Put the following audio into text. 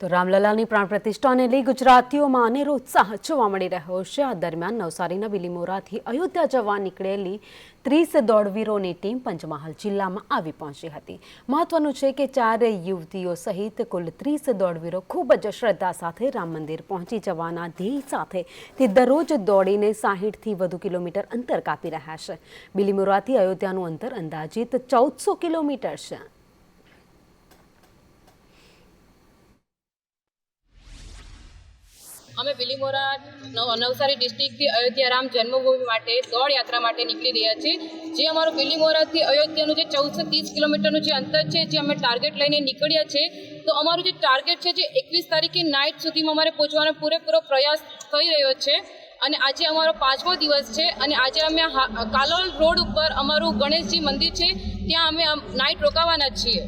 તો રામલલાની પ્રાણ પ્રતિષ્ઠાને લઈ ગુજરાતીઓમાં અનેરો ઉત્સાહ જોવા મળી રહ્યો છે. આ દરમિયાન નવસારીના બિલીમોરાથી અયોધ્યા જવા નીકળેલી ત્રીસ દોડવીરોની ટીમ પંચમહાલ જિલ્લામાં આવી પહોંચી હતી. મહત્વનું છે કે ચાર યુવતીઓ સહિત કુલ ત્રીસ દોડવીરો ખૂબ જ શ્રદ્ધા સાથે રામ મંદિર પહોંચી જવાના ધ્યેય સાથે તે દરરોજ દોડીને સાહીઠથી વધુ કિલોમીટર અંતર કાપી રહ્યા છે. બિલીમોરાથી અયોધ્યાનું અંતર અંદાજિત ચૌદસો કિલોમીટર છે. અમે બિલીમોરા નવ નવસારી ડિસ્ટ્રિક્ટથી અયોધ્યા રામ જન્મભૂમિ માટે દોડ યાત્રા માટે નીકળી રહ્યા છીએ. જે અમારું બિલીમોરાથી અયોધ્યાનું જે ચૌદસો ત્રીસ કિલોમીટરનું જે અંતર છે, જે અમે ટાર્ગેટ લઈને નીકળ્યા છે, તો અમારું જે ટાર્ગેટ છે, જે એકવીસ તારીખે નાઇટ સુધીમાં અમારે પહોંચવાનો પૂરેપૂરો પ્રયાસ થઈ રહ્યો છે. અને આજે અમારો પાંચમો દિવસ છે અને આજે અમે કાલોલ રોડ ઉપર અમારું ગણેશજી મંદિર છે, ત્યાં અમે નાઇટ રોકાવાના છીએ.